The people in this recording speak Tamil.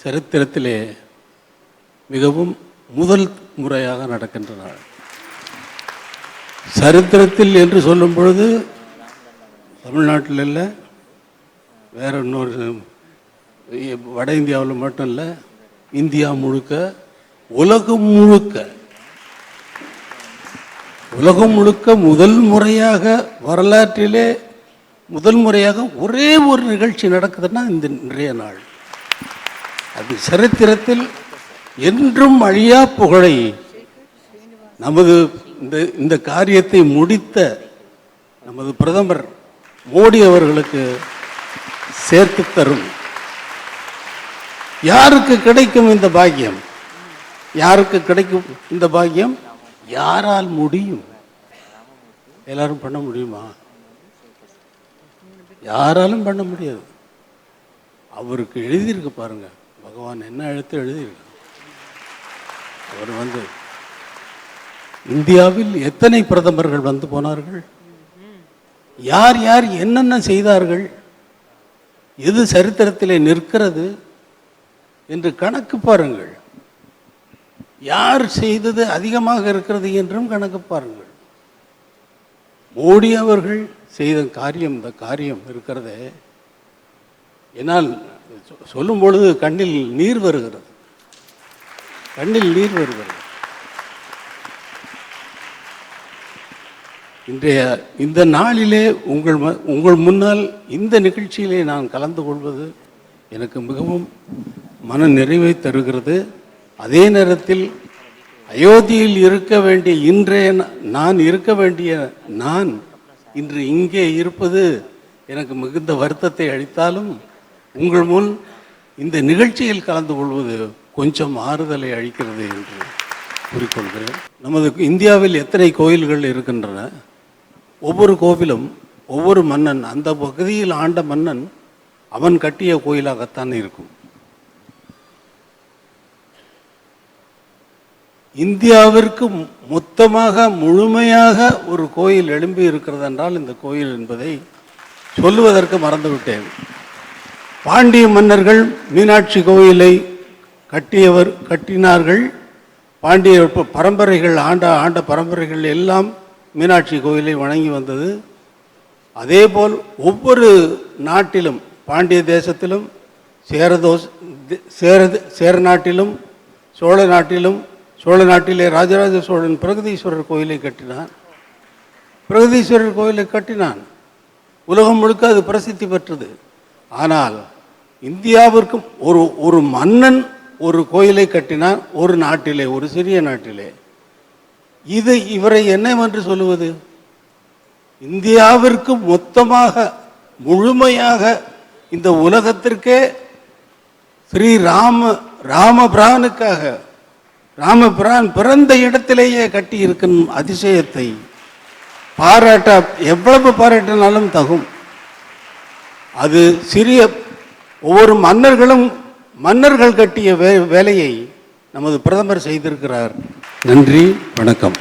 சரித்திரத்திலே மிகவும் முதல் முறையாக நடக்கின்ற நாள் சரித்திரத்தில் என்று சொல்லும் பொழுது தமிழ்நாட்டில் இல்லை வேற இன்னொரு வட இந்தியாவில் மட்டும் இல்லை இந்தியா முழுக்க உலகம் முழுக்க உலகம் முழுக்க முதல் முறையாக வரலாற்றிலே முதல் முறையாக ஒரே ஒரு நிகழ்ச்சி நடக்குதுன்னா இந்த இன்றைய நாள். அது சரித்திரத்தில் என்றும் அழியா புகழை நமது இந்த இந்த காரியத்தை முடித்த நமது பிரதமர் மோடி அவர்களுக்கு சேர்த்து தரும். யாருக்கு கிடைக்கும் இந்த பாக்கியம்? யாருக்கு கிடைக்கும் இந்த பாக்கியம்? யாரால் முடியும்? எல்லாரும் பண்ண முடியுமா? யாராலும் பண்ண முடியாது. அவருக்கு எழுதியிருக்கு பாருங்க. பகவான் என்ன எழுத்து எழுதியிருக்கு அவர் வந்து இந்தியாவில் எத்தனை பிரதமர்கள் வந்து போனார்கள்? யார் யார் என்னென்ன செய்தார்கள்? எது சரித்திரத்திலே நிற்கிறது? என்று கணக்கு பாருங்கள். யார் செய்தது அதிகமாக இருக்கிறது என்றும் கணக்கு பாருங்கள். மோடி அவர்கள் செய்த காரியம் இந்த காரியம் இருக்கிறதே. என்னால் சொல்லும் பொழுது கண்ணில் நீர் வருகிறது. கண்ணில் நீர் வருகிறது. இன்றைய இந்த நாளிலே உங்கள் ம- உங்கள் முன்னால் இந்த நிகழ்ச்சியிலே நான் கலந்து கொள்வது எனக்கு மிகவும் மன நிறைவை தருகிறது. அதே நேரத்தில் அயோத்தியில் இருக்க வேண்டிய இன்றைய நான் இருக்க வேண்டிய நான் இன்று இங்கே இருப்பது எனக்கு மிகுந்த வருத்தத்தை அளித்தாலும் உங்கள் முன் இந்த நிகழ்ச்சியில் கலந்து கொள்வது கொஞ்சம் ஆறுதலை அளிக்கிறது என்று கூறிக்கொள்கிறேன். நமது இந்தியாவில் எத்தனை கோயில்கள் இருக்கின்றன? ஒவ்வொரு கோவிலும் ஒவ்வொரு மன்னன் அந்த பகுதியில் ஆண்ட மன்னன் அவன் கட்டிய கோயிலாகத்தான் இருக்கும். இந்தியாவிற்கு மொத்தமாக முழுமையாக ஒரு கோயில் எழும்பி இருக்கிறது என்றால் இந்த கோயில் என்பதை சொல்லுவதற்கு மறந்துவிட்டேன். பாண்டிய மன்னர்கள் மீனாட்சி கோயிலை கட்டியவர் கட்டினார்கள். பாண்டிய பரம்பரைகள் ஆண்ட ஆண்ட பரம்பரைகள் எல்லாம் மீனாட்சி கோயிலை வணங்கி வந்தது. அதேபோல் ஒவ்வொரு நாட்டிலும் பாண்டிய தேசத்திலும் சேரதோஸ் சேரது சேர சேர நாட்டிலும் சோழ நாட்டிலும் சோழ நாட்டிலே ராஜராஜ சோழன் பிரகதீஸ்வரர் கோயிலை கட்டினான். பிரகதீஸ்வரர் கோயிலை கட்டினான். உலகம் முழுக்க அது பிரசித்தி பெற்றது. ஆனால் இந்தியாவிற்கும் ஒரு ஒரு மன்னன் ஒரு கோயிலை கட்டினான் ஒரு நாட்டிலே ஒரு சிறிய நாட்டிலே. இது இவரை என்னவென்று சொல்லுவது? இந்தியாவிற்கு மொத்தமாக முழுமையாக இந்த உலகத்திற்கே ஸ்ரீ ராம ராமபிரானுக்காக ராமபிரான் பிறந்த இடத்திலேயே கட்டி இருக்கும் அதிசயத்தை பாராட்ட எவ்வளவு பாராட்டினாலும் தகும். அது சிறிய ஒவ்வொரு மன்னர்களும் மன்னர்கள் கட்டிய வே வேலையை நமது பிரதமர் செய்திருக்கிறார். நன்றி வணக்கம்.